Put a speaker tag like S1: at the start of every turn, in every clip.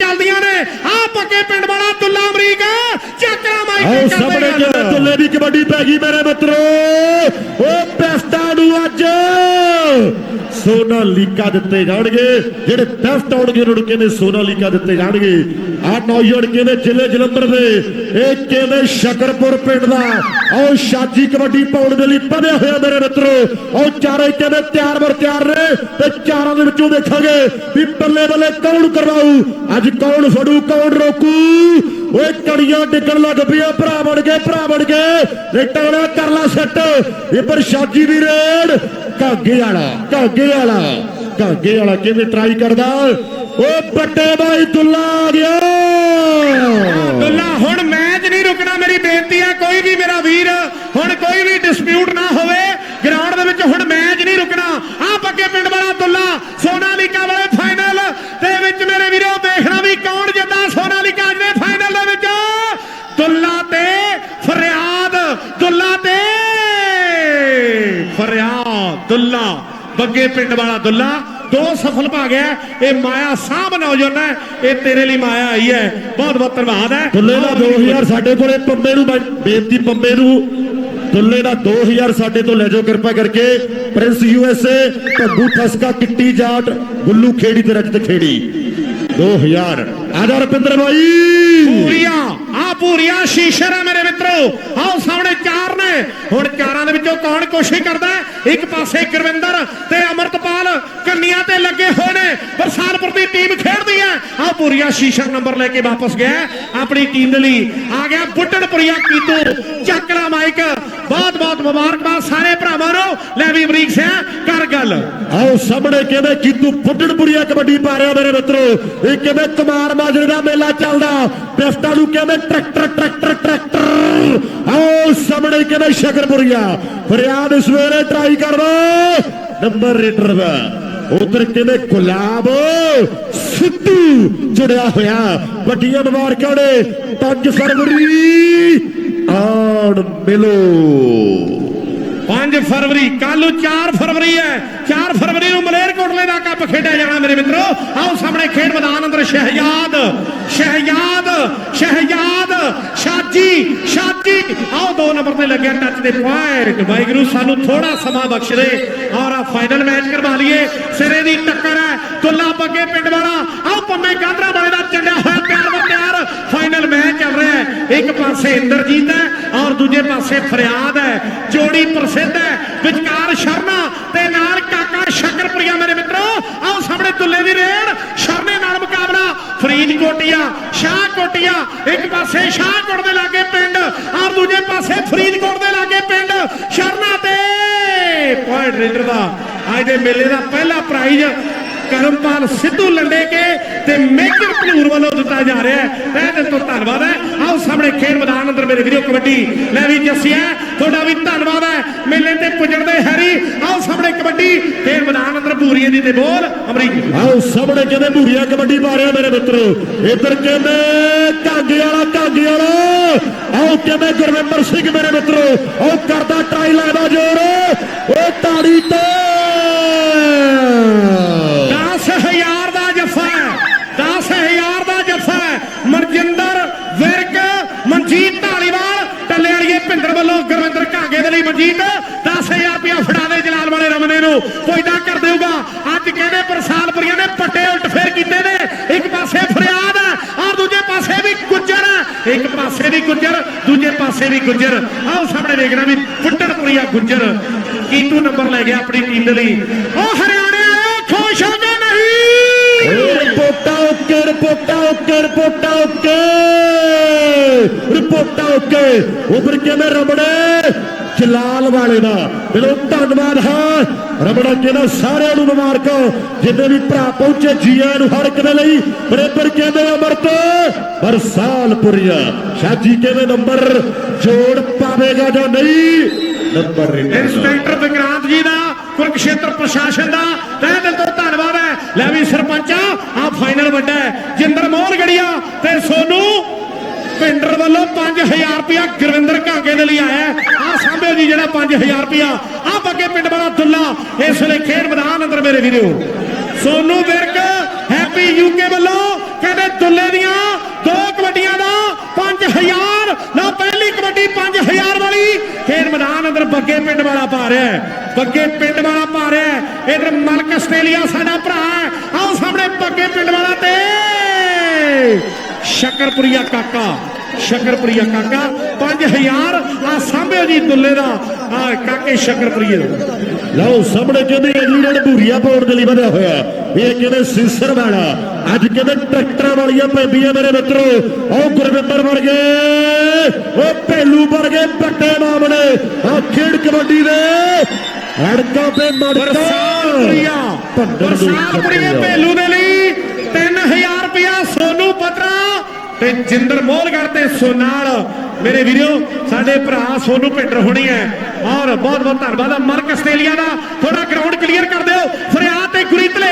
S1: ਚੱਲਦੀਆਂ ਨੇ। ਆ ਪੱਕੇ ਪਿੰਡ ਵਾਲਾ ਤੁੱਲਾ ਅਮਰੀਕ ਚੱਕਰਾ
S2: ਆਓ
S1: ਮਾਈਕ
S2: ਸਾਹਮਣੇ ਕਿਵੇਂ ਤੁੱਲੇ ਦੀ ਕਬੱਡੀ ਪੈ ਗਈ ਮੇਰੇ ਮਿੱਤਰੋ ਉਹ ਪੈਸਟਾ ਨੂੰ ਅੱਜ ਸੋਨਾ ਲੀਕਾ ਦਿੱਤੇ ਜਾਣਗੇ। ਜਿਹੜੇ ਪੈਸਟ ਆਉਣਗੇ ਉਹਨਾਂ ਨੂੰ ਕਹਿੰਦੇ ਸੋਨਾ ਲੀਕਾ ਦਿੱਤੇ ਜਾਣਗੇ। ਆ ਨੌਜਵਾਨ ਕਹਿੰਦੇ ਜ਼ਿਲ੍ਹੇ ਜਲੰਧਰ ਦੇ। ਇਹ ਕਹਿੰਦੇ ਸ਼ਕਰਪੁਰ ਪਿੰਡ ਦਾ। ਆਓ ਸ਼ਾਜੀ ਕਬੱਡੀ ਪਾਉਣ ਦੇ ਲਈ ਵਧਿਆ ਹੋਇਆ ਮੇਰੇ ਮਿੱਤਰੋ। ਆਓ ਚਾਰੇ ਕਹਿੰਦੇ ਤਿਆਰ ਬਰ ਤਿਆਰ ਨੇ ਤੇ ਚਾਰਾਂ ਦੇ ਵਿੱਚੋਂ ਦੇਖਾਂਗੇ ਵੀ ਬੱਲੇ ਬੱਲੇ ਕੌਣ ਕਰਵਾਊ। ਅੱਜ ਕੌਣ ਫੜੂ, ਕੌਣ ਰੋਕੂ? ਓਏ ਕੜੀਆਂ ਡਿੱਗਣ ਲੱਗ ਪਈਆਂ, ਭਰਾ ਬਣ ਗਏ, ਭਰਾ ਬਣ ਗਏ। ਰੇਟਾਣਾ ਕਰ ਲਾ ਸੱਟ। ਇਹ ਪਰ ਸ਼ਾਜੀ ਦੀ ਰੇਡ ਕਾਗੇ ਵਾਲਾ ਕਾਗੇ ਵਾਲਾ ਕਾਗੇ ਵਾਲਾ ਕਿਵੇਂ ਟਰਾਈ ਕਰਦਾ? ਓ ਵੱਡੇ ਬਾਈ ਦੁੱਲਾ ਆ ਗਿਆ।
S1: ਦੁੱਲਾ, ਹੁਣ ਮੈਚ ਨਹੀਂ ਰੁਕਣਾ ਮੇਰੀ ਬੇਨਤੀ ਹੈ ਕੋਈ ਵੀ ਮੇਰਾ ਵੀਰ, ਹੁਣ ਕੋਈ ਵੀ ਡਿਸਪਿਊਟ ਨਾ ਹੋਵੇ ਗਰਾਊਂਡ ਦੇ ਵਿੱਚ ਹੁਣ ਮੈਚ ਨਹੀਂ ਰੁਕਣਾ। ਆ ਪੱਕੇ ਪਿੰਡ ਵਾਲਾ ਦੁੱਲਾ, ਸੋਨਾਲੀਕਾ ਵਾਲੇ ਦੁੱਲਾ ਬੱਗੇ ਪਿੰਡ ਵਾਲਾ ਦੁੱਲਾ ਦੋ ਸਫਲ ਪਾ ਗਿਆ ਇਹ ਮਾਇਆ ਸਾਹਬ ਨੌਜਵਾਨ ਇਹ ਤੇਰੇ ਲਈ ਮਾਇਆ ਆਈ ਹੈ। ਬਹੁਤ ਬਹੁਤ ਧੰਨਵਾਦ ਹੈ।
S2: ਦੁੱਲੇ ਦਾ 2000 ਸਾਡੇ ਕੋਲੇ ਪੰਮੇ ਨੂੰ ਬੇਨਤੀ ਪੰਮੇ ਨੂੰ। ਦੁੱਲੇ ਦਾ 2000 ਸਾਡੇ ਤੋਂ ਲੈ ਜਾਓ ਕਿਰਪਾ ਕਰਕੇ। Prince USA Bhaggu Thaska Kitty Jat Gullu Kheri ਤੇ ਰਜਤ ਖੇੜੀ। 2000 ਆਦਾ ਰੁਪਿੰਦਰ ਬਾਈ।
S1: ਪੂਰੀਆਂ ਆ ਪੂਰੀਆਂ ਸ਼ੀਸ਼ਰ ਹੈ ਮੇਰੇ ਮਿੱਤਰੋ ਆਓ ਸਾਹਮਣੇ ਚਾਰ ਨੇ। ਹੁਣ ਚਾਰਾਂ ਦੇ ਵਿੱਚੋਂ ਕੌਣ ਕੋਸ਼ਿਸ਼ ਕਰਦਾ ਇੱਕ ਪਾਸੇ ਗੁਰਵਿੰਦਰ ਤੇ ਅਮਰਤਪਾਲ ਕੰਨੀਆਂ ਤੇ ਲੱਗੇ ਹੋਏ ਨੇ। ਬਰਸਾਲਪੁਰ ਦੀ ਟੀਮ ਖੇਡਦੀ ਹੈ। ਆ ਪੂਰੀਆਂ ਸ਼ੀਸ਼ਰ ਨੰਬਰ ਲੈ ਕੇ ਵਾਪਸ ਗਿਆ ਆਪਣੀ ਟੀਮ ਦੇ ਲਈ ਆ ਗਿਆ ਬੁੱਟਣਪੁਰੀਆ ਕੀਤੂ। ਚੱਕਲਾ ਮਾਈਕ। ਬਹੁਤ ਬਹੁਤ ਮੁਬਾਰਕਬਾਦ ਸਾਰੇ ਭਰਾਵਾਂ ਨੂੰ। ਲੈ ਵੀ ਅਮਰੀਕ ਸਿਆ ਕਰ ਗੱਲ।
S2: ਆਓ ਸਾਹਮਣੇ ਕਹਿੰਦੇ ਕੀਤੂ ਫੁੱਟਣਪੁਰੀਆ ਕਬੱਡੀ ਪਾ ਰਿਹਾ ਮੇਰੇ ਮਿੱਤਰੋ। ਇਹ ਕਹਿੰਦੇ ਕੁਮਾਰ ਮਾਜਰੇ ਦਾ ਮੇਲਾ ਚੱਲਦਾ। ਪਿਸਟਾ ਨੂੰ ਕਹਿੰਦੇ ਟਰੈਕਟਰ ਟਰੈਕਟਰ ਟਰੈਕਟਰ। ਆਓ ਸਾਹਮਣੇ ਕਹਿੰਦੇ ਸ਼ਕਰਪੁਰੀਆ, ਫਰਿਆਦ ਸਵੇਰੇ ਟਰਾਈ ਕਰਦਾ ਨੰਬਰ ਰੇਡਰ ਦਾ। ਉਧਰ ਕਹਿੰਦੇ ਗੁਲਾਬ ਸਿੱਧੂ ਜੁੜਿਆ ਹੋਇਆ। ਵੱਡੀਆਂ ਮੁਬਾਰਕਾਂ ਨੇ। 5 ਫਰਵਰੀ ਆਣ ਮਿਲੋ।
S1: 5 ਫਰਵਰੀ ਕੱਲ ਨੂੰ 4 ਫਰਵਰੀ ਹੈ। 4 ਫਰਵਰੀ ਨੂੰ ਮਲੇਰਕੋਟਲੇ ਦਾ ਕੱਪ ਖੇਡਿਆ ਜਾਣਾ ਮੇਰੇ ਮਿੱਤਰੋ। ਆਓ ਸਾਹਮਣੇ ਖੇਡ ਮੈਦਾਨ ਅੰਦਰ ਸ਼ਹਿਜਾਦ ਸ਼ਹਿਜਾਦ ਸ਼ਹਿਜਾਦ, ਸ਼ਾਜੀ ਸ਼ਾਜੀ ਆਓ ਨੰਬਰ ਤੇ ਲੱਗਿਆ ਟੱਚ ਦੇ ਪੁਆਇੰਟ ਵਾਹਿਗੁਰੂ ਸਾਨੂੰ ਥੋੜਾ ਸਮਾਂ ਬਖਸ਼ ਦੇ ਔਰ ਆ ਫਾਈਨਲ ਮੈਚ ਕਰਵਾ ਲਈਏ। ਸਿਰੇ ਦੀ ਟੱਕਰ ਹੈ। ਦੁੱਲਾ ਬੱਗੇ ਪਿੰਡ ਵਾਲਾ। ਆਓ ਪੰਮੇ ਗਾਂਧਰਾ ਵਾਲੇ ਦਾ ਚੰਡਿਆ ਹੋਇਆ ਪਿਆਰ ਦਾ ਫਾਈਨਲ ਮੈਚ ਚੱਲ ਰਿਹਾ ਹੈ। ਇੱਕ ਪਾਸੇ ਇੰਦਰਜੀਤ ਹੈ ਔਰ ਦੂਜੇ ਪਾਸੇ ਫਰਿਆਦ ਹੈ। ਜੋੜੀ ਪ੍ਰਸਿੱਧ ਹੈ। ਵਿਚਕਾਰ ਸ਼ਰਨਾ ਤੇ ਨਾਲ ਕਾਕਾ ਸ਼ਕਰਪੁਰੀਆ ਮੇਰੇ ਮਿੱਤਰੋ। ਆਓ ਸਾਹਮਣੇ ਦੁੱਲੇ ਦੀ ਰੇਡ ਸ਼ਰਨੇ ਨਾਲ ਮੁਕਾਬਲਾ। ਫਰੀਦ ਕੋਟੀਆ ਸ਼ਾਹ ਕੋਟੀਆ ਇੱਕ ਪਾਸੇ ਸ਼ਾਹਕੋਟ ਦੇ ਲਾਗੇ ਪਿੰਡ ਔਰ ਦੂਜੇ ਪਾਸੇ ਫਰੀਦਕੋਟ ਦੇ ਲਾਗੇ ਪਿੰਡ, ਸ਼ਰਨਾ ਤੇ। ਪੁਆਇੰਟ ਰੇਡਰ ਦਾ, ਅੱਜ ਦੇ ਮੇਲੇ ਦਾ ਪਹਿਲਾ ਪ੍ਰਾਈਜ਼ ਕਰਮਪਾਲ ਸਿੱਧੂ ਲੰਡੇ ਕੇ ਤੇ ਮੇਜਰ ਭਲੂਰ ਵੱਲੋਂ ਦਿੱਤਾ ਜਾ ਰਿਹਾ ਹੈ। ਤਹਿ ਦਿਲ ਤੋਂ ਧੰਨਵਾਦ ਹੈ। ਸਾਹਮਣੇ ਖੇਡ ਮੈਦਾਨ ਅੰਦਰ ਮੇਰੇ ਵੀਰੋ ਕਬੱਡੀ ਲੈ ਵੀ ਜੱਸਿਆ ਤੁਹਾਡਾ ਵੀ ਧੰਨਵਾਦ ਹੈ। ਮੇਲੇ ਤੇ ਪੁੱਜਣ ਹੈਰੀ, ਆਓ ਸਾਹਮਣੇ ਕਬੱਡੀ। ਖੇਡ ਮੈਦਾਨ ਅੰਦਰ ਪੂਰੀਏ ਦੀ ਤੇ ਬੋਲ, ਅਮਰੀਕ।
S2: ਆਓ ਸਾਹਮਣੇ ਕਹਿੰਦੇ ਭੂਰੀਆ ਕਬੱਡੀ ਪਾ ਰਿਹਾ ਮੇਰੇ ਮਿੱਤਰੋ। ਇੱਧਰ ਕਹਿੰਦੇ ਕਾਂਗੇ ਵਾਲਾ ਕਾਂਗੇ ਵਾਲਾ। ਆਓ ਕਹਿੰਦੇ ਗੁਰਵਿੰਦਰ ਸਿੰਘ ਮੇਰੇ ਮਿੱਤਰੋ। ਆਓ ਕਰਦਾ ਟਰਾਈ ਲੱਗਦਾ ਜੋਰ। ਓ ਤਾੜੀ ਤੇ
S1: 10000 ਦਾ ਜੱਫਾ ਹੈ 10000 ਦਾ ਜੱਫਾ ਹੈ ਮਨਜਿੰਦਰ ਵਿਰਕ ਮਨਜੀਤ ਢਾਲੀਵਾਲ ਟੱਲੇ ਵਾਲੀਏ ਭਿੰਦਰ ਵੱਲੋਂ ਗੁਰਵਿੰਦਰ ਘਾਗੇ ਦੇ 10000 ਰੁਪਇਆ ਫੜਾ ਦੇ ਜਲਾਲ ਵਾਲੇ ਰਮਨੇ ਨੂੰ। ਕੋਈ ਨਾ ਕਰ ਦੇਊਗਾ। ਅੱਜ ਕਹਿੰਦੇ ਪ੍ਰਸਾਦਪੁਰੀਆਂ ਨੇ ਪੱਟੇ ਉਲਟ ਫੇਰ ਕੀਤੇ ਨੇ। ਇੱਕ ਪਾਸੇ ਫਰਿਆਦ ਔਰ ਦੂਜੇ ਪਾਸੇ ਵੀ ਗੁੱਜਰ। ਹੈ ਇੱਕ ਪਾਸੇ ਵੀ ਗੁੱਜਰ, ਦੂਜੇ ਪਾਸੇ ਵੀ ਗੁੱਜਰ। ਆਓ ਸਾਹਮਣੇ ਦੇਖਣਾ ਵੀ ਫੁੱਟਣਪੁਰੀਆ ਗੁੱਜਰ। ਕੀਤੂ ਨੰਬਰ ਲੈ ਗਿਆ ਆਪਣੀ ਟੀਮ ਦੇ ਲਈ। ਉਹ ਹਰਿਆਣੇ ਵਾਲੇ ਖੁਸ਼ ਹੋ ਗਏ ਨਹੀਂ।
S2: ਓ ਰਿਪੋਰਟਾਂ ਓਕੇ ਰਿਪੋਰਟਾਂ ਓਕੇ ਰਿਪੋਰਟਾਂ ਓਕੇ। ਰਿਪੋਰਟਾਂ ਓਕੇ। ਉਧਰ ਕਹਿੰਦੇ ਰਮਣੇ? ਜਲਾਲ ਵਾਲੇ ਦਾ। ਦਿਲੋਂ ਧੰਨਵਾਦ ਹੈ। ਰਮਣਾ ਕਹਿੰਦਾ ਸਾਰਿਆਂ ਨੂੰ ਮੁਬਾਰਕਾਂ। ਜਿੰਨੇ ਵੀ ਭਰਾ ਪਹੁੰਚੇ ਜੀਆਂ ਨੂੰ ਹਰ ਇੱਕ ਦੇ ਲਈ। ਬਰੇਬਰ ਕਹਿੰਦੇ ਅਮਰਤ ਬਰਸਾਲਪੁਰੀਆ। ਸ਼ਾਜੀ ਕਹਿੰਦੇ ਨੰਬਰ ਜੋੜ ਪਾਵੇਗਾ ਜਾਂ ਨਹੀਂ? ਨੰਬਰ
S1: ਇੰਸਪੈਕਟਰ ਵਿਕਰਾਂਤ ਜੀ ਦਾ ਕੁਰਕਸ਼ੇਤਰ ਪ੍ਰਸ਼ਾਸਨ ਦਾ। ਤਹਿ ਦਿਲ ਤੋਂ ਧੰਨਵਾਦ ਹੈ। ਲੈ ਵੀ ਸਰਪੰਚਾ ਆ ਫਾਈਨਲ ਵੱਡਾ ਹੈ। ਜਿੰਦਰ ਮੋਹਨ ਗੜੀਆ ਤੇ ਸੋਨੂ। ਪਿੰਡਰ ਵੱਲੋਂ 5000 ਰੁਪਇਆ ਗੁਰਵਿੰਦਰ ਘਾਂਗੇ ਦੇ ਲਈ ਆਇਆ ਜੀ ਜਿਹੜਾ 5000 ਰੁਪਇਆ ਆ ਬੱਗੇ ਪਿੰਡ ਵਾਲਾ ਦੁੱਲਾ, ਇਸ ਵੇਲੇ ਖੇਡ ਮੈਦਾਨ ਅੰਦਰ ਮੇਰੇ ਵੀਰੋ। ਸੋਨੂ ਵਿਰਕ, ਹੈਪੀ ਯੂਕੇ ਵੱਲੋਂ ਕਹਿੰਦੇ ਦੁੱਲੇ ਦੀਆਂ ਦੋ ਕਬੱਡੀਆਂ ਦਾ 5000 ਨਾ ਪਹਿਲੀ ਕਬੱਡੀ 5000 ਵਾਲੀ। ਖੇਡ ਮੈਦਾਨ ਅੰਦਰ ਬੱਗੇ ਪਿੰਡ ਵਾਲਾ ਪਾ ਰਿਹਾ ਹੈ। ਬੱਗੇ ਪਿੰਡ ਵਾਲਾ ਪਾ ਰਿਹਾ ਹੈ। ਇਧਰ ਮਲਕ ਆਸਟ੍ਰੇਲੀਆ ਸਾਡਾ ਭਰਾ ਹੈ। ਆਓ ਸਾਹਮਣੇ ਬੱਗੇ ਪਿੰਡ ਵਾਲਾ ਤੇ। ਸ਼ਕਰਪੁਰੀਆ ਕਾਕਾ ਸ਼ਕਰਪੁਰੀਆ ਕਾਕਾ। 5000 ਆ ਸਾਂਭਿਓ ਜੀ ਦੁੱਲੇ ਦਾ। ਆ ਕਾਕੇ ਸ਼ਕਰਪੁਰੀਏ ਦਾ।
S2: ਲਓ ਸਾਹਮਣੇ ਕਹਿੰਦੇ ਇੰਗਲੈਂਡ ਭੂਰੀਆ ਪਾਉਣ ਦੇ ਲਈ ਵਧਿਆ ਹੋਇਆ। ਇਹ ਕਹਿੰਦੇ ਸੀਸਰ ਵਾਲਾ। ਅੱਜ ਕਹਿੰਦੇ ਟਰੈਕਟਰਾਂ ਵਾਲੀਆਂ ਪੈਂਦੀਆਂ ਮੇਰੇ ਮਿੱਤਰੋ। ਉਹ ਗੁਰਵਿੰਦਰ ਵਰਗੇ ਉਹ ਭੇਲੂ ਵਰਗੇ ਪੱਟੇ ਮਾਮਲੇ। ਆ ਖੇਡ ਕਬੱਡੀ ਦੇ ਹੜਕਾਂ ਤੇ ਮੜਕਾਂ।
S1: ਬਰਸਾਤਪੁਰੀਆ
S2: ਖੱਟਿਆ।
S1: ਭੇਲੂ ਦੇ ਲਈ। 3000 ਰੁਪਇਆ ਸੋਨੂ ਪਤਰਾ ਤੇ ਜਿੰਦਰ ਮੋਲਗੜ ਤੇ ਸੋਨਾਲ। ਮੇਰੇ ਵੀਰੋ, ਸਾਡੇ ਭਰਾ ਸੋਨੂ ਭਿੰਡਰ ਹੋਣੀ ਹੈ। ਔਰ ਬਹੁਤ ਬਹੁਤ ਧੰਨਵਾਦ ਆ। ਮਰਕ ਆਸਟ੍ਰੇਲੀਆ ਦਾ ਥੋੜਾ ਗਰਾਊਂਡ ਕਲੀਅਰ ਕਰ ਦਿਓ। ਫਰਿਆਦ ਤੇ ਗੁਰੀਤਲੇ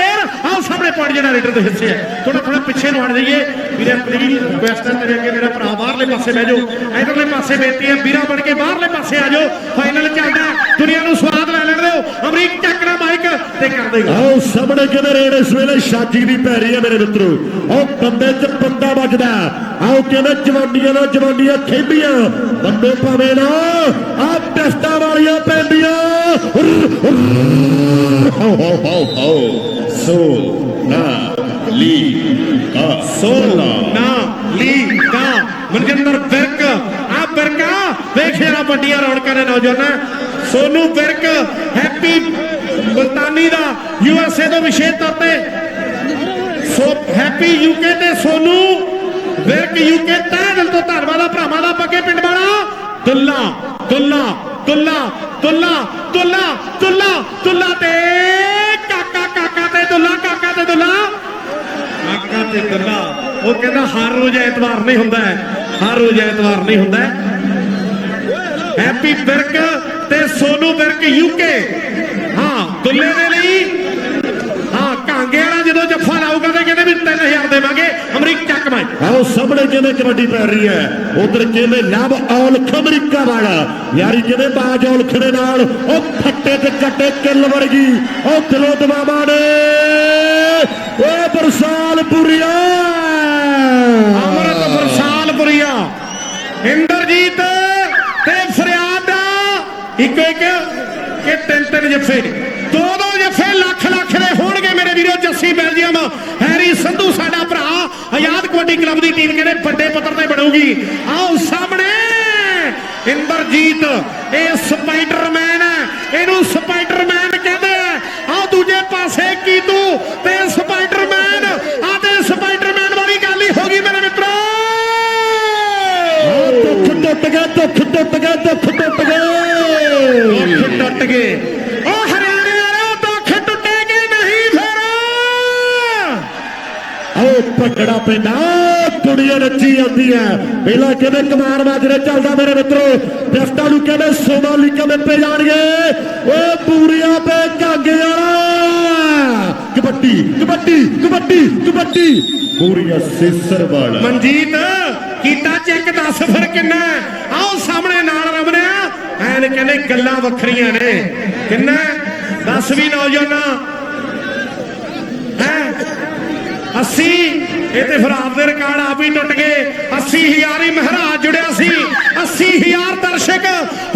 S1: ਸਾਹਮਣੇ ਪੁਆਇੰਟ ਜਨਰੇਟਰ ਦੇ ਹਿੱਸੇ ਹੈ। ਥੋੜਾ ਥੋੜਾ ਪਿੱਛੇ ਨੂੰ ਆਣ ਜਾਈਏ। ਵੀਰੇ ਪਲੀਜ਼ ਰਿਕੁਐਸਟ ਹੈ ਤੇਰੇ ਅੱਗੇ ਮੇਰਾ ਭਰਾ ਬਾਹਰਲੇ ਪਾਸੇ ਬਹਿ ਜਾਓ। ਇਧਰਲੇ ਪਾਸੇ ਬੇਨਤੀ ਹੈ ਵੀਰਾ ਬਣ ਕੇ ਬਾਹਰਲੇ ਪਾਸੇ ਆ ਜਾਓ। ਫਾਈਨਲ ਚੱਲਦਾ। ਦੁਨੀਆ ਨੂੰ ਸਵਾਦ ਲੈ ਲੈਣ ਦਿਓ। ਅਮਰੀਕ ਚੱਕਣਾ ਮਾਈਕ ਤੇ ਕਰ ਦੇਗਾ
S2: ਆਓ ਸਾਹਮਣੇ ਕਿਵੇਂ ਰੇਡ ਇਸ ਵੇਲੇ। ਸ਼ਾਜੀ ਦੀ ਪੈ ਰਹੀ ਹੈ ਮੇਰੇ ਮਿੱਤਰੋ। ਉਹ ਬੰਦੇ 'ਚ ਬੰਦਾ ਵੱਜਦਾ ਆਓ ਕਿਵੇਂ ਜਵਾਨੀਆਂ ਨਾਲ ਜਵਾਨੀਆਂ ਖੇਡੀਆਂ। ਬੰਦੇ ਭਾਵੇਂ ਨਾ ਆ ਟੈਸਟਾਂ ਵਾਲੀਆਂ ਪੈਂਦੀਆਂ। ਹੋ ਹੋ ਹੋ ਹੋ। ਸੋ ਲੀ, ਕਾ,
S1: ਸੋਨਾ ਨਾ। ਲੀ ਦਾ ਮਨਜਿੰਦਰ ਬਿਰਕ ਆ ਬਿਰਕਾ ਵੇਖ ਜਰਾ ਵੱਡੀਆਂ ਰੌਣਕਾਂ ਨੇ ਨੌਜਵਾਨਾਂ। ਸੋਨੂ ਬਿਰਕ ਹੈਪੀ ਮਲਤਾਨੀ ਦਾ ਯੂ ਤੋਂ ਵਿਸ਼ੇਸ਼ ਤੌਰ ਤੇ। ਸੋ, ਹੈਪੀ ਯੂਕੇ ਤੇ ਸੋਨੂ ਵਿਰਕ ਯੂਕੇ ਤਹਿ ਦਿਲ ਤੋਂ ਧੰਨਵਾਦ ਆ ਭਰਾਵਾਂ ਦਾ ਪੱਕੇ ਪਿੰਡ ਵਾਲਾ। ਦੁੱਲਾ ਦੁੱਲਾ ਦੁੱਲਾ ਦੁੱਲਾ ਦੁੱਲਾ ਦੁੱਲਾ ਦੁੱਲਾ ਤੇ ਕਾਕਾ ਕਾਕਾ ਤੇ ਦੁੱਲਾ ਕਾਕਾ ਤੇ ਦੁੱਲਾ ਕਾਕਾ ਤੇ ਦੁੱਲਾ ਉਹ ਕਹਿੰਦਾ ਹਰ ਰੋਜ਼ ਐਤਵਾਰ ਨਹੀਂ ਹੁੰਦਾ ਹਰ ਰੋਜ਼ ਐਤਵਾਰ ਨਹੀਂ ਹੁੰਦਾ ਹੈ। ਹੈਪੀ ਬਿਰਕ ਤੇ ਸੋਨੂ ਬਿਰਕ ਯੂਕੇ ਹਾਂ, ਦੁੱਲੇ ਦੇ ਲਈ। ਹਾਂ ਕਾਂਗੇ ਵਾਲਾ ਜਦੋਂ ਜੱਫਾ ਲਾਊਗਾ ਤੇ ਕਹਿੰਦੇ ਵੀ 3000 ਦੇਵਾਂਗੇ। ਅਮਰੀਕ ਚੱਕ ਮੈਂ
S2: ਆਓ, ਸਾਹਮਣੇ ਕਿਵੇਂ ਕਬੱਡੀ ਪੈ ਰਹੀ ਹੈ? ਉਧਰ ਕਿਵੇਂ ਲਵ ਔਲਖ ਅਮਰੀਕਾ ਵਾਲਾ? ਯਾਰੀ ਕਿਵੇਂ ਬਾਜ ਔਲਖ ਦੇ ਨਾਲ? ਉਹ ਫੱਟੇ ਤੇ ਕੱਟੇ ਕਿੱਲ ਵਰਗੀ। ਉਹ ਦਿਲੋਂ ਦਵਾਵਾਂ ਨੇ। ਓ ਬਰਸਾਲ ਪੁਰੀਆ
S1: ਜੱਫੇ ਦੋ ਦੋ ਜੱਫੇ ਲੱਖ ਲੱਖ ਦੇ ਹੋਣਗੇ ਮੇਰੇ ਵੀਰੋ ਜੱਸੀ ਬੈਲਜੀਅਮ। ਹੈਰੀ ਸੰਧੂ ਸਾਡਾ ਭਰਾ ਆਜ਼ਾਦ ਕਬੱਡੀ ਕਲੱਬ ਦੀ ਟੀਮ ਕਹਿੰਦੇ ਵੱਡੇ ਪੱਧਰ ਤੇ ਬਣੂਗੀ? ਆਓ ਸਾਹਮਣੇ ਇੰਦਰਜੀਤ ਇਹ ਸਪਾਈਡਰਮੈਨ ਹੈ ਇਹਨੂੰ ਸਪਾਈਡਰਮੈਨ ਕਹਿੰਦੇ ਆ। ਆਹ ਦੂਜੇ ਪਾਸੇ ਕੀਤੂ ਤੇ ਸਪਾਈਡਰਮੈਨ ਆ ਤੇ ਸਪਾਈਡਰਮੈਨ ਵਾਲੀ ਗੱਲ ਹੀ ਹੋ ਗਈ ਮੇਰੇ ਮਿੱਤਰੋ।
S2: ਦੁੱਖ ਟੁੱਟ ਗਿਆ ਦੁੱਖ ਟੁੱਟ ਗਿਆ ਦੁੱਖ ਟੁੱਟ ਗਏ
S1: ਦੁੱਖ ਟੁੱਟ ਗਏ।
S2: ਭੰਗੜਾ ਪੈਂਦਾ ਕੁੜੀਆਂ ਨੱਚੀ ਜਾਂਦੀ ਹੈ ਪਹਿਲਾਂ ਕਿਵੇਂ ਕਮਾਨ ਮਾਜਰੇ ਚੱਲਦਾ ਮੇਰੇ ਮਿੱਤਰੋ? ਪਿਸਟਾ ਨੂੰ ਕਹਿੰਦੇ ਸੋਨਾਲੀਕਾ ਦੇ ਜਾਣਗੇ ਓ ਪੂਰੀਆਂ ਤੇ ਕਾਂਗੇ ਵਾਲਾ। ਕਬੱਡੀ ਕਬੱਡੀ ਕਬੱਡੀ ਕਬੱਡੀ। ਪੂਰੀਆਂ ਸੇਸਰ ਵਾਲਾ।
S1: ਮਨਜੀਤ, ਕੀਤਾ ਚੈੱਕ ਦੱਸ ਫਿਰ ਕਿੰਨਾ? ਆਓ ਸਾਹਮਣੇ ਨਾਲ ਰਮਣਿਆ। ਐਨ ਕਹਿੰਦੇ ਗੱਲਾਂ ਵੱਖਰੀਆਂ ਨੇ। ਕਿੰਨਾ? ਹੈ? ਦੱਸ ਵੀ ਨੌਜਵਾਨਾ। ਹੈ? 80 ਇਹ ਤੇ ਫਿਰ ਆਪਦੇ ਰਿਕਾਰਡ ਆਪ ਹੀ ਟੁੱਟ ਗਏ। 80000 ਹੀ ਮਹਾਰਾਜ ਜੁੜਿਆ ਸੀ। 80000 ਦਰਸ਼ਕ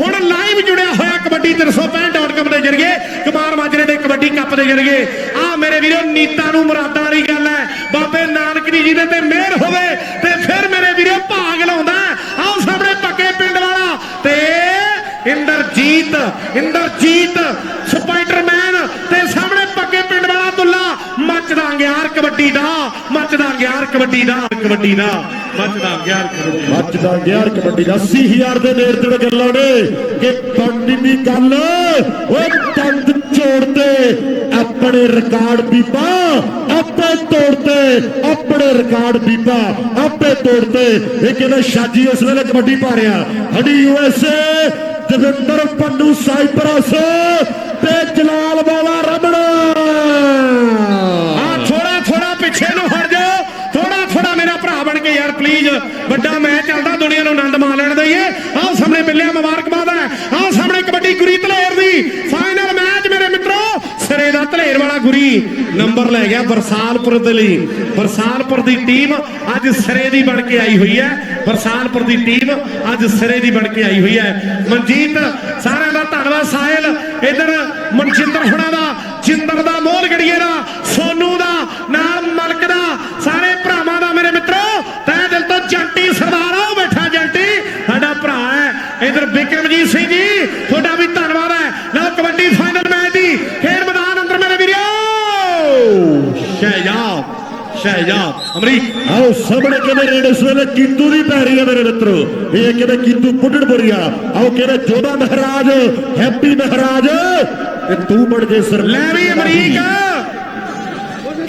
S1: ਹੁਣ ਲਾਈਵ ਜੁੜਿਆ ਹੋਇਆ ਕਬੱਡੀ 365.com ਦੇ ਜਰੀਏ। ਕੁਮਾਰ ਮਾਜਰੇ ਦੇ ਕਬੱਡੀ ਕੱਪ ਦੇ ਜਰੀਏ। ਆ ਮੇਰੇ ਵੀਰੋ, ਨੀਤਾਂ ਨੂੰ ਮੁਰਾਦਾਂ ਵਾਲੀ ਗੱਲ ਹੈ। ਬਾਬੇ ਨਾਨਕ ਜੀ ਦੇ ਤੇ ਮਿਹਰ ਹੋਵੇ ਤੇ ਫਿਰ ਮੇਰੇ ਵੀਰੋ ਭਾਗ ਲਾਉਂਦਾ ਆਓ ਸਾਹਮਣੇ ਪੱਕੇ ਪਿੰਡ ਵਾਲਾ ਤੇ ਇੰਦਰਜੀਤ ਇੰਦਰਜੀਤ ਸਪਾਈਡਰਮੈਨ ਤੇ ਸਾਹਮਣੇ ਪੱਕੇ ਪਿੰਡ ਵਾਲਾ ਦੁੱਲਾ ਮੱਚਦਾ ਗਿਆਰ ਕਬੱਡੀ ਦਾ ਮੱਚਦਾ ਗਿਆਰ ਕਬੱਡੀ ਦਾ ਕਬੱਡੀ ਦਾ। ਮੱਚਦਾ ਗਿਆਰ ਕਬੱਡੀ
S2: ਮੱਚਦਾ ਗਿਆ ਕਬੱਡੀ ਦਾ। 80000 ਦੇ ਨੇੜੇ ਤੇੜੇ ਗੱਲਾਂ ਨੇ ਕਿ ਬਣਨੀ ਦੀ ਗੱਲ, ਓਏ ਦੰਦ ਝੋੜਦੇ ਆਪਣੇ ਰਿਕਾਰਡ ਬੀਬਾ, ਆਪੇ ਤੋੜਦੇ ਆਪਣੇ ਰਿਕਾਰਡ ਬੀਬਾ, ਆਪੇ ਤੋੜਦੇ ਇਹ ਕਹਿੰਦਾ, ਸ਼ਾਜੀ ਉਸ ਵੇਲੇ ਕਬੱਡੀ ਪਾ ਰਿਹਾ। ਹੜੀ ਯੂਐਸਏ ਦਵਿੰਦਰ ਪੰਡੂ ਸਾਈਪਰਸ ਤੇ ਜਲਾਲ ਵਾਲਾ ਰਮਣਾ
S1: ਆ ਥੋੜਾ ਥੋੜਾ ਪਿੱਛੇ ਨੂੰ ਹਟ ਜਾਓ ਥੋੜਾ ਥੋੜਾ ਮੇਰਾ ਭਰਾ ਬਣ ਕੇ ਯਾਰ ਪਲੀਜ਼ ਵੱਡਾ ਮੈਚ ਚੱਲਦਾ ਦੁਨੀਆ ਨੂੰ ਆਨੰਦ ਮਾਣ ਲੈਣ ਦਈਏ ਆਹ ਸਾਹਮਣੇ ਮਿਲਿਆ ਮੁਬਾਰਕਬਾਦ ਹੈ ਆਹ ਸਾਹਮਣੇ ਕਬੱਡੀ ਗੁਰੀ ਧਲੇਰ ਦੀ ਫਾਈਨਲ ਮੈਚ ਮੇਰੇ ਮਿੱਤਰੋ ਸਿਰੇ ਦਾ ਧਲੇਰ ਵਾਲਾ ਗੁਰੀ ਨੰਬਰ ਲੈ ਗਿਆ ਬਰਸਾਲਪੁਰ ਦੇ ਲਈ। ਬਰਸਾਲਪੁਰ ਦੀ ਟੀਮ ਅੱਜ ਸਿਰੇ ਦੀ ਬਣ ਕੇ ਆਈ ਹੋਈ ਹੈ। ਬਰਸਾਲਪੁਰ ਦੀ ਟੀਮ ਅੱਜ ਸਿਰੇ ਦੀ ਬਣ ਕੇ ਆਈ ਹੋਈ ਹੈ। ਮਨਜੀਤ, ਸਾਰਿਆਂ ਦਾ ਧੰਨਵਾਦ ਸਾਹਿਲ। ਇਧਰ ਮਨਜਿੰਦਰ ਹੁਣਾਂ ਦਾ, ਜਿੰਦਰ ਦਾ ਮੋਹਲ ਗੜੀਏ ਦਾ, ਸੋਨੂ ਦਾ, ਨਾਲ ਮਲਕ ਦਾ, ਸਾਰੇ ਭਰਾਵਾਂ ਦਾ ਮੇਰੇ ਮਿੱਤਰੋ ਤੈ ਦਿਲ ਤੋਂ ਜੰਟੀ ਸਰਦਾਰ ਆ ਬੈਠਾ ਜੰਟੀ। ਸਾਡਾ ਭਰਾ ਹੈ। ਇਧਰ ਬਿਕਰਮਜੀਤ ਸਿੰਘ ਜੀ ਸ਼ਹਿਜਾਦ ਅਮਰੀਕ।
S2: ਆਓ ਸਾਹਮਣੇ ਕਹਿੰਦੇ ਰੇਡ ਇਸ ਵੇਲੇ ਕੀਤੂ ਦੀ ਪੈ ਰਹੀ ਹੈ ਮੇਰੇ ਮਿੱਤਰੋ। ਇਹ ਕਹਿੰਦੇ ਕੀਤੂ ਪੁੱਡੜਪੁਰੀਆ ਆਓ ਕਹਿੰਦੇ ਜੋਧਾ ਮਹਾਰਾਜ ਹੈਪੀ ਮਹਾਰਾਜ। ਤੇ ਤੂੰ ਬਣ ਜੇ ਸਰ
S1: ਲੈ ਵੀ ਅਮਰੀਕ।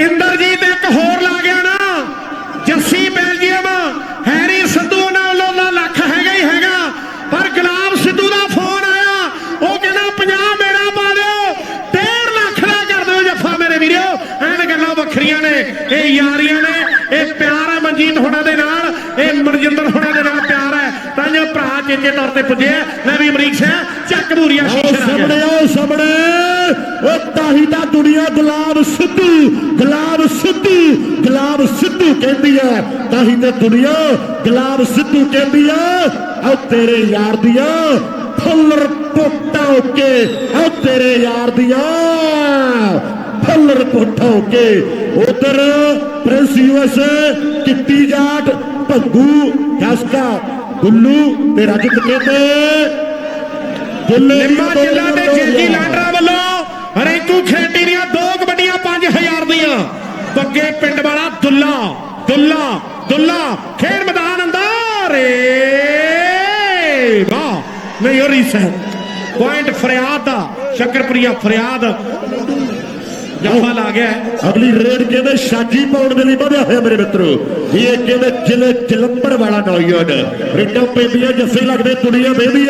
S1: ਇੰਦਰਜੀਤ ਇੱਕ ਹੋਰ ਲਾ ਨਾ ਜੱਸੀ ਬੈਲਜੀਅਮ ਹੈਰੀ ਸਿੱਧੂ ਨਾਲ ਲੋਲਾ ਲੱਖ ਹੈਗਾ ਹੀ ਹੈਗਾ ਪਰ ਗੁਲਾਬ ਸਿੱਧੂ ਦਾ ਫੋਨ ਆਇਆ ਉਹ ਕਹਿੰਦਾ 50 ਮੇਰਾ ਪਾ ਦਿਓ 1.5 ਲੱਖ ਦਾ ਕਰ ਦਿਓ ਜੱਫਾ ਮੇਰੇ ਵੀਰੋ ਐਨ ਵੱਖਰੀਆਂ ਨੇ ਇਹ ਯਾਰੀਆਂ ਨੇ ਇਹ ਪਿਆਰ ਹੈ ਮਨਜੀਤ ਹੁਣਾਂ ਦੇ ਨਾਲ ਇਹ ਮਨਜਿੰਦਰ ਹੁਣਾਂ ਦੇ ਨਾਲ ਪਿਆਰ ਹੈ। ਤਾਂ ਜੋ ਭਰਾ ਚੇਚੇ ਤੌਰ ਤੇ ਪੁੱਜੇ ਲੈ ਵੀ ਅਮਰੀਕ ਸਿੰਘ ਚੱਕ ਬੂਰੀਆ ਸ਼ੀਸ਼ੇ
S2: ਸਾਹਮਣੇ ਆਓ ਸਾਹਮਣੇ। ਉਹ ਤਾਹੀ ਤਾਂ ਦੁਨੀਆ ਗੁਲਾਬ ਸਿੱਧੂ ਗੁਲਾਬ ਸਿੱਧੂ ਗੁਲਾਬ ਸਿੱਧੂ ਕਹਿੰਦੀ ਹੈ ਤਾਹੀ ਤਾਂ ਦੁਨੀਆ ਗੁਲਾਬ ਸਿੱਧੂ ਕਹਿੰਦੀ ਹੈ ਆਓ ਤੇਰੇ ਯਾਰ ਦੀਆਂ ਫੁੱਲ ਰਿਪੋਰਟਾਂ ਓਕੇ ਆਓ ਤੇਰੇ ਯਾਰ ਦੀਆਂ। ਫੁੱਲ ਰਿਪੋਰਟਾਂ ਓਕੇ ਉਧਰ Prince US Kitty Jat Bhaggu Kaska Gullu ਤੇ ਰਜਤ ਬੁੱਲੇ
S1: ਨਿੰਮਾ ਜ਼ਿਲ੍ਹਾ ਤੇ ਜੇਜੀ ਲਾਂਡਰਾ ਵੱਲੋਂ ਰੈਂਕੂ ਖੇਡੀ ਦੀਆਂ ਦੋ ਕਬੱਡੀਆਂ 5000 ਦੀਆਂ। ਬੱਗੇ ਪਿੰਡ ਵਾਲਾ ਦੁੱਲਾ ਦੁੱਲਾ ਦੁੱਲਾ ਖੇਡ ਮੈਦਾਨ ਅੰਦਰ ਏ ਵਾਹ ਨਹੀਂ ਹੋਰੀ ਸਾਹਿਬ ਪੁਆਇੰਟ ਫਰਿਆਦ ਦਾ ਸ਼ਕਰਪੁਰੀਆ ਫਰਿਆਦ। ਜੱਫਾ ਲਾ ਗਿਆ।
S2: ਅਗਲੀ ਰੇਡ ਕਹਿੰਦੇ ਸ਼ਾਜੀ ਪਾਉਣ ਦੇ ਲਈ ਵਧਿਆ ਹੋਇਆ ਮੇਰੇ ਮਿੱਤਰੋ? ਇਹ ਕਹਿੰਦੇ ਜ਼ਿਲ੍ਹੇ ਜਲੰਧਰ ਵਾਲਾ ਨੌਜਵਾਨ? ਰਿੰਡਾਂ ਪੈਂਦੀਆਂ ਜੱਫੇ ਲੱਗਦੇ ਦੁਨੀਆ ਵੇਖਦੀ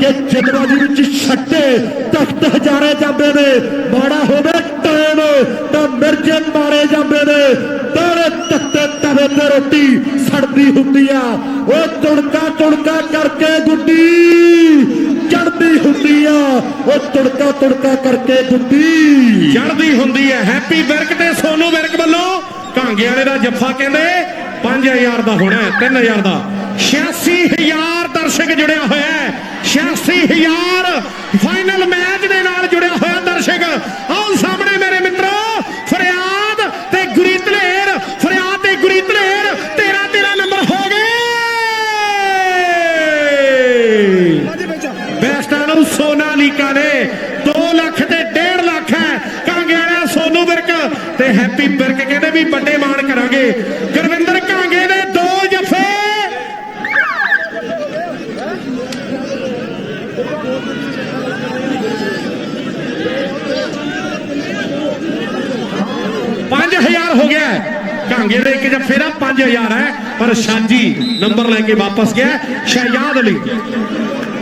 S2: ਕਿ ਜਨਵਾਜੀ ਵਿੱਚ ਛੱਡੇ ਤਖਤ ਹਜ਼ਾਰੇ ਜਾਂਦੇ ਨੇ। ਮਾੜਾ ਹੋਵੇ ਟਾਈਮ, ਤਾਂ ਮਿਰਜੇ ਮਾਰੇ ਜਾਂਦੇ ਨੇ। ਤਾਰੇ ਤਖਤੇ ਤਵੇ ਤੇ ਰੋਟੀ ਸੜਦੀ ਹੁੰਦੀ ਆ। ਉਹ ਤੁੜਕਾ ਤੁੜਕਾ ਕਰਕੇ ਉਹ ਤੁੜਕਾ ਤੁੜਕਾ ਕਰਕੇ ਗੁੱਡੀ
S1: ਚੜ੍ਹਦੀ ਹੁੰਦੀ ਹੈ। ਹੈਪੀ ਵਿਰਕ ਤੇ ਸੋਨੂ ਵਿਰਕ ਵੱਲੋਂ ਕਾਂਗੇ ਵਾਲੇ ਦਾ ਜੱਫਾ ਕਹਿੰਦੇ 5000 ਦਾ ਹੋਣਾ ਹੈ 3000 ਦਾ। 86000 ਦਰਸ਼ਕ ਜੁੜਿਆ ਹੋਇਆ ਹੈ। 86000 ਫਾਈਨਲ ਸੋਨਾਲੀਕਾ ਨੇ। 2 ਲੱਖ ਤੇ 1.5 ਲੱਖ ਹੈ। ਕਾਂਗੇ ਵਾਲਾ ਸੋਨੂ ਵਿਰਕ ਤੇ ਹੈਪੀ ਵਿਰਕ ਕਹਿੰਦੇ ਵੀ ਵੱਡੇ ਮਾਣ ਕਰਾਂਗੇ। ਗੁਰਵਿੰਦਰ ਕਾਂਗੇ ਦੇ ਦੋ ਜਫੇ। ਪੰਜ ਹਜ਼ਾਰ ਹੋ ਗਿਆ। ਹੈ। ਕਾਂਗੇ ਦੇ ਇੱਕ ਜਫੇ ਦਾ 5000 ਹੈ। ਪਰ ਸ਼ਾਜੀ ਨੰਬਰ ਲੈ ਕੇ ਵਾਪਸ ਗਿਆ। ਸ਼ਹਿਜਾਦ ਅਲੀ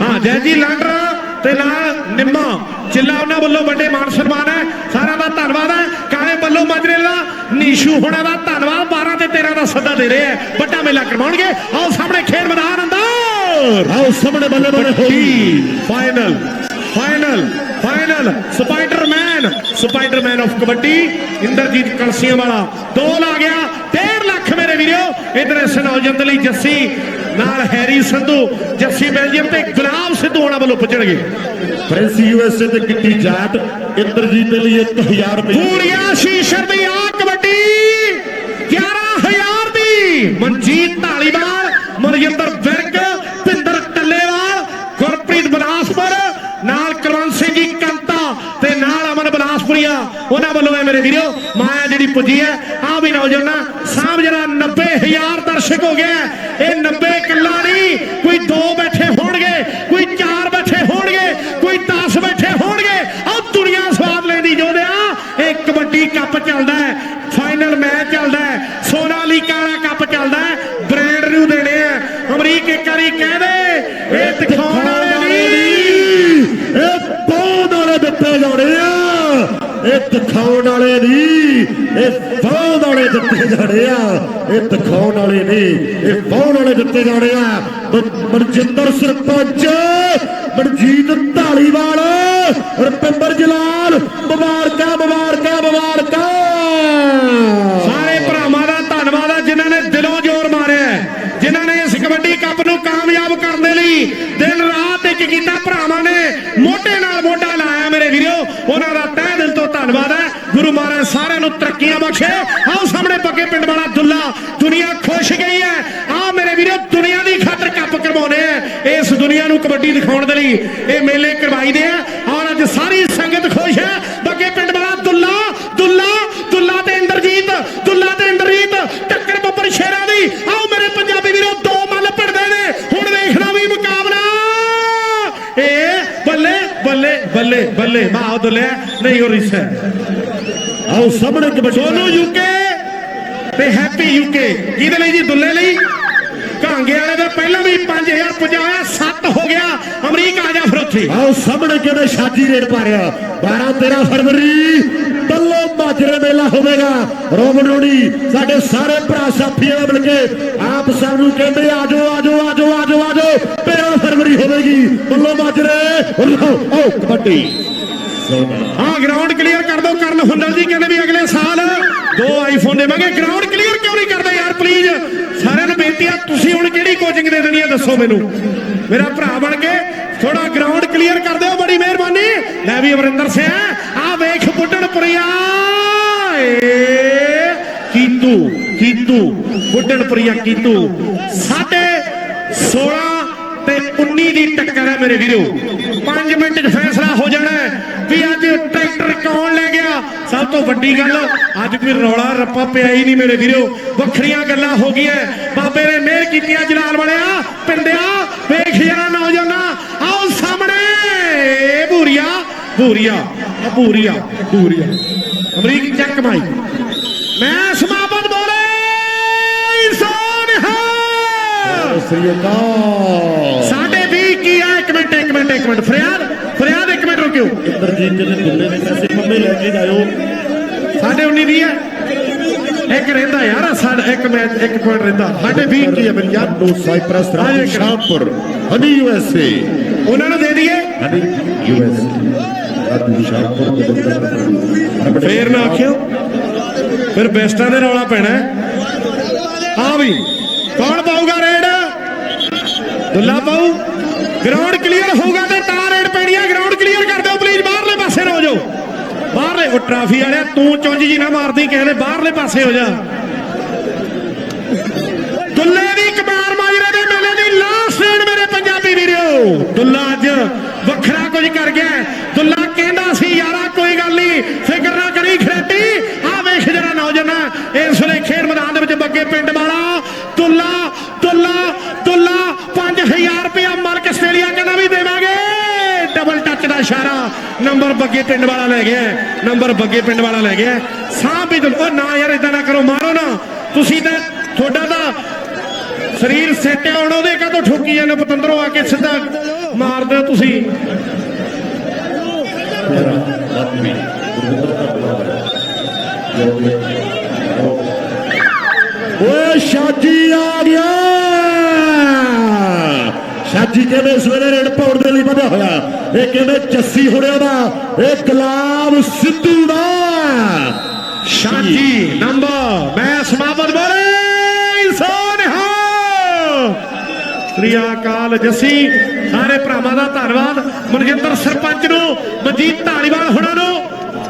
S1: ਹਾਂ ਜੈਜੀ ਲਾਂਡਰ ਤੇ ਨਾਲ ਨਿੰਮਾ ਚਿੱਲਾ ਉਹਨਾਂ ਵੱਲੋਂ ਵੱਡੇ ਮਾਨ ਸਨਮਾਨ ਹੈ। ਸਾਰਿਆਂ ਦਾ ਧੰਨਵਾਦ ਹੈ। ਕਾਲੇ ਵੱਲੋਂ ਮਾਜਰੇ ਦਾ ਨੀਸ਼ੂ ਹੋਣਾ ਦਾ ਧੰਨਵਾਦ। 12 ਤੇ 13 ਦਾ ਸੱਦਾ ਦੇ ਰਹੇ ਹੈ। ਵੱਡਾ ਮੇਲਾ ਕਰਵਾਉਣਗੇ। ਆਓ ਸਾਹਮਣੇ ਖੇਡ ਮੈਦਾਨ ਅੰਦਰ।
S2: ਆਓ ਸਾਹਮਣੇ ਬੱਲੇ ਬੱਲੇ ਹੋਈ
S1: final. Final. Final. Spiderman. Spiderman of kabaddi. Inderjit Kalsian ਵਾਲਾ। ਦੋ ਲਾ ਗਿਆ। 1.5 ਲੱਖ ਮੇਰੇ ਵੀਰੋ ਇਧਰ ਦੇ ਲਈ ਜੱਸੀ ਨਾਲ ਹੈਰੀ ਸੰਧੂ ਜੱਸੀ ਬੈਲਜੀਅਮ ਤੇ ਗੁਲਾਮ ਸਿੱਧੂ ਉਹਨਾਂ ਵੱਲੋਂ ਪੁੱਜਣਗੇ।
S2: ਪ੍ਰਿੰਸ ਯੂਐਸਏ ਤੇ ਕਿੱਟੀ ਜਾਟ ਇੰਦਰਜੀਤ ਦੇ ਲਈ 1000 ਰੁਪਏ।
S1: ਪੂਰੀਆ ਸ਼ੀਸ਼ਰ ਦੀ ਆ ਕਬੱਡੀ 11000 ਦੀ। ਮਨਜੀਤ ਢਾਲੀਵਾਲ ਮਨਜਿੰਦਰ ਵਿਰਕ ਭਿੰਦਰ ਟੱਲੇਵਾਲ ਗੁਰਪ੍ਰੀਤ ਬਨਾਸਪੁਰ ਨਾਲ ਕੁਲਵੰਤ ਸਿੰਘ ਜੀ ਕੰਤਾ ਤੇ ਨਾਲ ਅਮਨ ਬਨਾਸਪੁਰੀਆ ਉਹਨਾਂ ਵੱਲੋਂ ਹੈ ਮੇਰੇ ਵੀਰੋ ਮਾਇਆ ਜਿਹੜੀ ਪੁੱਜੀ ਹੈ ਆ ਵੀ ਨੌਜਵਾਨਾਂ 90000 ਦਰਸ਼ਕ ਹੋ ਗਿਆ ਇਹ 90 ਕਿੱਲਾ ਨਹੀਂ ਕੋਈ ਦੋ ਬੈਠੇ ਹੋਣਗੇ ਕੋਈ ਚਾਰ ਬੈਠੇ ਹੋਣਗੇ ਕੋਈ 10 ਬੈਠੇ ਹੋਣਗੇ ਆ ਦੁਨੀਆ ਸਵਾਦ ਲੈਂਦੀ ਜੋਦਿਆ ਇਹ ਕਬੱਡੀ ਕੱਪ ਚੱਲਦਾ ਹੈ ਫਾਈਨਲ ਮੈਚ ਚੱਲਦਾ ਹੈ ਸੋਨਾਲੀਕਾ ਵਾਲਾ ਕੱਪ ਚੱਲਦਾ ਹੈ ਬ੍ਰਾਂਡ ਨੂੰ ਦੇਣੇ ਆ ਅਮਰੀਕ ਇੱਕ ਵਾਰੀ ਕਹਿ ਦੇ ਇਹ ਦਿਖਾਉਣ ਵਾਲੇ ਨਹੀਂ
S2: ਇਹ ਬਹੁਤ ਵਾਲੇ ਦਿੱਤੇ ਜਾਣੇ ਆ ਇਹ ਦਿਖਾਉਣ ਵਾਲੇ ਨਹੀਂ, ਇਹ ਬਹੁਤ ਵਾਲੇ ਦਿੱਤੇ ਜਾਣੇ ਆ। ਇਹ ਦਿਖਾਉਣ ਵਾਲੇ ਨਹੀਂ, ਇਹ ਬਹੁਤ ਵਾਲੇ ਦਿੱਤੇ ਜਾਣੇ ਆ। ਮਨਜਿੰਦਰ ਸਰਪੰਚ, ਮਨਜੀਤ ਢਾਲੀਵਾਲ ਰਪਿੰਦਰ ਜਲਾਲ, ਮੁਬਾਰਕਾਂ ਮੁਬਾਰਕਾਂ ਮੁਬਾਰਕਾਂ
S1: ਸਾਰੇ ਭਰਾਵਾਂ ਦਾ ਧੰਨਵਾਦ ਹੈ ਜਿਨ੍ਹਾਂ ਨੇ ਦਿਲੋਂ ਜ਼ੋਰ ਮਾਰਿਆ ਹੈ, ਜਿਨ੍ਹਾਂ ਨੇ ਇਸ ਕਬੱਡੀ ਕੱਪ ਨੂੰ ਕਾਮਯਾਬ ਕਰਨ ਦੇ ਲਈ ਦਿਨ ਰਾਤ ਇੱਕ ਕੀਤਾ ਭਰਾਵਾਂ ਨੇ ਮੋਢੇ ਨਾਲ ਮੋਢਾ ਲਾਇਆ ਮੇਰੇ ਵੀਰੋ ਉਹਨਾਂ ਦਾ ਤਹਿ ਦਿਲ ਤੋਂ ਧੰਨਵਾਦ ਹੈ ਗੁਰੂ ਮਹਾਰਾਜ ਸਾਰਿਆਂ ਨੂੰ ਤਰੱਕੀਆਂ ਬਖਸ਼ੇ ਆਓ ਸਾਹਮਣੇ ਪੱਕੇ ਪਿੰਡ ਵਾਲਾ ਦੁੱਲਾ, ਦੁਨੀਆ ਖੁਸ਼ ਗਈ ਹੈ। ਆ ਮੇਰੇ ਵੀਰੋ, ਦੁਨੀਆ ਦੀ ਖਾਤਰ ਕੱਪ ਕਰਵਾਉਣੇ ਆ। ਇਸ ਦੁਨੀਆ ਨੂੰ ਕਬੱਡੀ ਦਿਖਾਉਣ ਦੇ ਲਈ ਇਹ ਮੇਲੇ ਕਰਵਾਈਦੇ ਆ। ਔਰ ਅੱਜ ਸਾਰੀ ਸੰਗਤ ਖੁਸ਼ ਹੈ। ਪੱਕੇ ਪਿੰਡ ਵਾਲਾ ਦੁੱਲਾ ਦੁੱਲਾ ਦੁੱਲਾ ਤੇ ਇੰਦਰਜੀਤ, ਦੁੱਲਾ ਤੇ ਇੰਦਰਜੀਤ, ਟੱਕਰ ਬੱਬਰ ਸ਼ੇਰਾਂ ਦੀ। ਆਓ ਮੇਰੇ ਪੰਜਾਬੀ ਵੀਰੋ, ਦੋ ਮੱਲ ਭਿੜਦੇ ਨੇ। ਹੁਣ ਵੇਖਣਾ ਵੀ ਮੁਕਾਬਲਾ। ਏ ਬੱਲੇ ਬੱਲੇ ਬੱਲੇ ਬੱਲੇ। ਮਾਹ ਦੁੱਲਿਆ, ਨਹੀਂ ਹੋ। ਰਹੀ
S2: ਆਓ ਸਾਹਮਣੇ ਕਬੱਡੀ
S1: ਸੋਨੂ ਯੂਕੇ ਤੇ ਹੈਪੀ ਯੂਕੇ। ਕਿਹਦੇ ਲਈ ਜੀ? ਦੁੱਲੇ ਲਈ। ਕਾਂਗੇ ਵਾਲੇ ਦਾ ਪਹਿਲਾਂ ਵੀ 5000 ਪਹੁੰਚਾਇਆ 7 ਹੋ ਗਿਆ। ਅਮਰੀਕਾ ਆ ਜਾ ਫਿਰ ਉੱਥੇ।
S2: ਆਓ ਸਾਹਮਣੇ ਕਿਹਨੇ ਸ਼ਾਦੀ ਰੇਡ ਪਾਰਿਆ 12 13 ਫਰਵਰੀ ਤੱਲੋ ਮਾਜਰੇ ਮੇਲਾ ਹੋਵੇਗਾ। ਰੋਮਨੋਣੀ ਸਾਡੇ ਸਾਰੇ ਭਰਾ ਸਾਥੀਆਂ ਮਿਲ ਕੇ ਆਪ ਸਭ ਨੂੰ ਕਹਿੰਦੇ ਆਜੋ ਆਜੋ ਆਜੋ ਆਜੋ ਆਜੋ 13 ਫਰਵਰੀ ਹੋਵੇਗੀ। ਬੱਲੋ ਮਾਜਰੇ ਆਓ ਕਬੱਡੀ।
S1: ਹਾਂ ਗਰਾਊਂਡ ਕਲੀਅਰ ਕਰ ਦਿਓ। ਕਰਨ ਹੁੰਦਲ ਜੀ ਕਹਿੰਦੇ ਵੀ ਅਗਲੇ ਸਾਲ ਦੋ ਆਈਫੋਨ ਦੇਵਾਂਗੇ ਗਰਾਊਂਡ ਕਲੀਅਰ ਕਿਉਂ ਨਹੀਂ ਕਰਦੇ ਯਾਰ ਪਲੀਜ਼ ਸਾਰਿਆਂ ਨੂੰ ਬੇਨਤੀ ਆ, ਤੁਸੀਂ ਹੁਣ ਕਿਹੜੀ ਕੋਚਿੰਗ ਦੇ ਦੇਣੀ ਹੈ ਦੱਸੋ ਮੈਨੂੰ। ਮੇਰਾ ਭਰਾ ਬਣ ਕੇ ਥੋੜਾ ਗਰਾਊਂਡ ਕਲੀਅਰ ਕਰ ਦਿਓ, ਬੜੀ ਮਿਹਰਬਾਨੀ। ਲੈ ਵੀ ਅਮਰਿੰਦਰ ਸਿੰਘ, ਆ ਵੇਖ ਬੁੱਢਣਪੁਰੀਆ ਕੀਤੂ ਕੀਤੂ ਬੁੱਢਣਪੁਰੀਆ ਕੀਤੂ। ਸਾਡੇ 16 ਤੇ 19 ਦੀ ਟੱਕਰ ਹੈ ਮੇਰੇ ਵੀਰੋ। 5 ਮਿੰਟ 'ਚ ਫੈਸਲਾ ਹੋ ਜਾਣਾ ਹੈ। ਵੀ ਅੱਜ ਟਰੈਕਟਰ ਕੌਣ ਲੈ ਗਿਆ? ਸਭ ਤੋਂ ਵੱਡੀ ਗੱਲ ਅੱਜ ਕੋਈ ਰੌਲਾ ਰੱਪਾ ਪਿਆ ਹੀ ਨਹੀਂ ਮੇਰੇ ਵੀਰੋ। ਵੱਖਰੀਆਂ ਗੱਲਾਂ ਹੋ ਗਈਆਂ। ਬਾਬੇ ਨੇ ਮਿਹਰ ਕੀਤੀ ਆ ਜਲਾਲ ਵਾਲਿਆ। ਪਿੰਡਿਆ ਵੇਖ ਜਰਾ ਨੌਜਵਾਨਾ। ਆਓ ਸਾਹਮਣੇ। ਭੂਰੀਆ ਭੂਰੀਆ ਆ ਭੂਰੀਆ ਭੂਰੀਆ। ਅਮਰੀਕ ਚੱਕ ਮਾਈ ਮੈਂ ਸਮਾਪਤ ਬੋਲੇ
S2: ਸ੍ਰੀ ਅਕਾਲ।
S1: ਸਾਡੇ ਵੀ ਕੀ ਆ? ਇੱਕ ਮਿੰਟ ਇੱਕ ਮਿੰਟ ਇੱਕ ਮਿੰਟ। ਫਰਿਆਦ। ਮਿੰਟ ਰੁਕਿਓ
S2: ਇੰਦਰਜੀਤ ਦੇ ਦੁੱਲੇ ਦੇ ਪੈਸੇ ਮੰਮੇ ਲੈ ਕੇ ਜਾਇਓ
S1: ਸਾਡੇ 19 ਵੀ ਆ ਇੱਕ ਰਹਿੰਦਾ ਯਾਰ ਸਾਡਾ ਇੱਕ ਮੈਚ ਇੱਕ ਪੁਆਇੰਟ ਰਹਿੰਦਾ। ਸਾਡੇ 20 ਕੀ ਆ ਮੇਰੀ ਯਾਰ?
S2: ਨੋ Cyprus Raju Shahpur. Honey USA
S1: ਉਹਨਾਂ ਨੂੰ ਦੇ ਦਈਏ।
S2: ਹਨੀ ਯੂਐਸਏ ਰਾਜੂ ਸ਼ਾਹਪੁਰ
S1: ਫੇਰ ਨਾ ਆਖਿਓ। ਫਿਰ ਬੈਸਟਾਂ ਦੇ ਰੌਲਾ ਪੈਣਾ ਹੈ। ਹਾਂ ਵੀ। ਕੌਣ ਪਾਊਗਾ ਰੇਡ? ਦੁੱਲਾ ਪਾਊ। ਗਰਾਊਂਡ ਕਲੀਅਰ ਹੋਊਗਾ ਤੇ ਤਾਂ ਰੇਡ ਪੈਣੀ ਹੈ ਗਰਾਊਂਡ ਕਲੀਅਰ ਕਰ ਦਿਓ ਪਲੀਜ਼ ਬਾਹਰਲੇ ਪਾਸੇ ਨੂੰ ਹੋ ਜਾਓ ਬਾਹਰਲੇ ਉਹ ਟਰਾਫੀ ਵਾਲਿਆ ਤੂੰ ਚੁੰਝ ਜੀ ਨਾ ਮਾਰਦੀ, ਕਿਸੇ ਦੇ ਬਾਹਰਲੇ ਪਾਸੇ ਹੋ ਜਾ। ਦੁੱਲੇ ਦੀ ਕਮਾਰ ਮਾਜਰੇ ਦੇ ਮੇਲੇ ਦੀ ਲਾਸਟ ਰੇਡ ਮੇਰੇ ਪੰਜਾਬੀ ਵੀਰੋ। ਦੁੱਲਾ ਅੱਜ ਵੱਖਰਾ ਕੁਝ ਕਰ ਗਿਆ ਹੈ। ਦੁੱਲਾ ਕਹਿੰਦਾ ਸੀ, ਯਾਰਾ, ਕੋਈ ਗੱਲ ਨਹੀਂ ਫਿਕਰ ਨਾ ਕਰੀ ਖਰੇਟੀ ਆ ਵੇਖ ਜਰਾ ਨੌਜਵਾਨ, ਇਸ ਵੇਲੇ ਖੇਡ ਮੈਦਾਨ ਦੇ ਵਿੱਚ ਬੱਗੇ ਪਿੰਡ ਵਾਲਾ। ਦੁੱਲਾ ਦੁੱਲਾ ਦੁੱਲਾ 5000 ਰੁਪਇਆ ਇਸ਼ਾਰਾ ਨੰਬਰ ਬੱਗੇ ਪਿੰਡ ਵਾਲਾ ਲੈ ਗਿਆ ਨੰਬਰ ਬੱਗੇ ਪਿੰਡ ਵਾਲਾ ਲੈ ਗਿਆ ਹੈ। ਵੀ ਉਹ ਨਾ ਯਾਰ ਇਦਾਂ ਨਾ ਕਰੋ, ਮਾਰੋ ਨਾ। ਤੁਸੀਂ ਤਾਂ ਤੁਹਾਡਾ ਤਾਂ ਸਰੀਰ ਸੈੱਟ ਆਉਣ ਉਹਦੇ ਕਾਹਤੋਂ ਠੋਕੀ ਜਾਂਦੇ ਪਤੰਦਰੋਂ ਆ ਕੇ ਸਿੱਧਾ ਮਾਰਦੇ ਤੁਸੀਂ।
S2: ਓਏ ਸ਼ਾਜੀ ਆ ਗਿਆ। ਸ਼ਾਜੀ ਕਹਿੰਦੇ ਸਵੇਰੇ ਰੇਡ ਪਾਉਣ ਦੇ ਲਈ ਵਧਿਆ ਹੋਇਆ? ਇਹ ਕਹਿੰਦੇ ਜੱਸੀ ਹੁਣਿਆ ਦਾ? ਇਹ ਗੁਲਾਬ ਸਿੱਧੂ ਦਾ।
S1: ਸ਼ਾਜੀ ਨੰਬਰ ਮੈਂ ਸਮਾਪਤ ਬੋਲੇ ਸੋਨਹਾ। ਸ੍ਰੀ ਅਕਾਲ ਜੱਸੀ ਸਾਰੇ ਭਰਾਵਾਂ ਦਾ ਧੰਨਵਾਦ। ਮਨਜਿੰਦਰ ਸਰਪੰਚ ਨੂੰ ਮਨਜੀਤ ਢਾਲੀਵਾਲ ਹੁਣਾਂ ਨੂੰ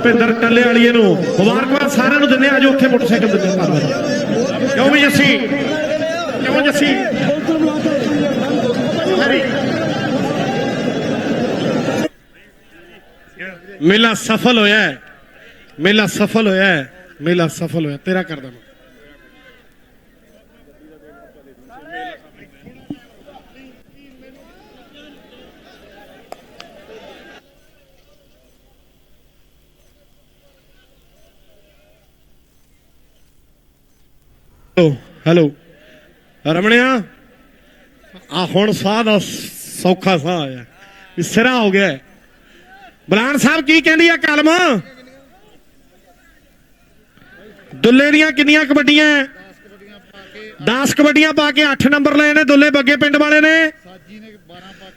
S1: ਭਿੰਦਰ ਟੱਲੇ ਵਾਲੀਏ ਨੂੰ ਮੁਬਾਰਕਬਾਦ ਸਾਰਿਆਂ ਨੂੰ ਦਿੰਦੇ ਆ, ਆਜੋ ਉੱਥੇ ਮੋਟਰਸਾਈਕਲ ਦਿੰਦੇ ਆ, ਧੰਨਵਾਦ। ਕਿਉਂ ਵੀ ਜੱਸੀ? ਕਿਉਂ ਜੱਸੀ? ਮੇਲਾ ਸਫਲ ਹੋਇਆ ਹੈ। ਮੇਲਾ ਸਫਲ ਹੋਇਆ ਹੈ। ਮੇਲਾ ਸਫਲ ਹੋਇਆ। ਤੇਰਾ ਕਰਦਾ ਮੈਂ ਹੈਲੋ ਹੈਲੋ ਰਮਣਿਆ। ਆ ਹੁਣ ਸਾਹ ਦਾ ਸੌਖਾ ਸਾਹ ਆਇਆ। ਵੀ ਸਿਰਾ ਹੋ ਗਿਆ। ਬਲਾਨ ਸਾਹਿਬ ਕੀ ਕਹਿੰਦੀ ਆ ਕਲਮ? ਦੁੱਲੇ ਦੀਆਂ ਕਿੰਨੀਆਂ ਕਬੱਡੀਆਂ 10 ਕਬੱਡੀਆਂ ਪਾ ਕੇ 8 ਨੰਬਰ ਲਏ ਨੇ ਦੁੱਲੇ ਬੱਗੇ ਪਿੰਡ ਵਾਲੇ ਨੇ।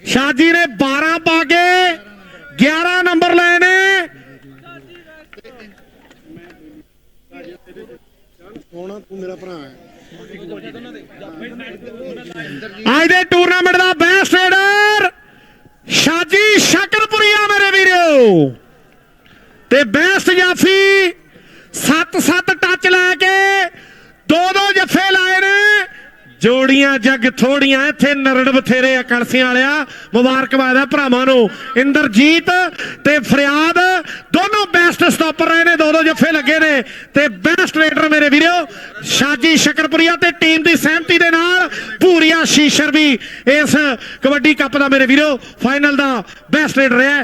S1: ਸ਼ਾਜੀ ਨੇ 12 ਪਾ ਕੇ 11 ਨੰਬਰ ਲਏ ਨੇ।
S3: ਸੋਹਣਾ ਤੂੰ ਮੇਰਾ ਭਰਾ ਹੈ।
S1: ਅੱਜ ਦੇ ਟੂਰਨਾਮੈਂਟ ਦਾ ਬੈਸਟ ਰੇਡਰ ਸ਼ਾਜੀ ਸ਼ਕਰਪੁਰੀਆ ਮੇਰੇ ਵੀਰੋ। ਤੇ ਬੈਸਟ ਜਾਫੀ 7-7 ਟੱਚ ਲੈ ਕੇ ਦੋ ਦੋ ਜੱਫੇ ਜੋੜੀਆਂ ਜੱਗ ਥੋੜੀਆਂ, ਇੱਥੇ ਨਰੜ ਬਥੇਰੇ ਆ ਕਲਸੀਆਂ ਵਾਲਿਆ, ਮੁਬਾਰਕਬਾਦ ਹੈ ਭਰਾਵਾਂ ਨੂੰ। ਇੰਦਰਜੀਤ ਤੇ ਫਰਿਆਦ, ਦੋਨੋਂ ਬੈਸਟ ਸਟਾਪਰ ਰਹੇ ਨੇ ਦੋ ਦੋ ਜੱਫੇ ਲੱਗੇ ਨੇ ਤੇ ਬੈਸਟ ਰੇਡਰ ਮੇਰੇ ਵੀਰੋ, ਸ਼ਾਜੀ ਸ਼ਕਰਪੁਰੀਆ ਤੇ ਟੀਮ ਦੀ ਸਹਿਮਤੀ ਦੇ ਨਾਲ ਭੂਰੀਆ ਸ਼ੀਸ਼ਰ ਵੀ ਇਸ ਕਬੱਡੀ ਕੱਪ ਦਾ ਮੇਰੇ ਵੀਰੋ ਫਾਈਨਲ ਦਾ ਬੈਸਟ ਰੇਡਰ ਹੈ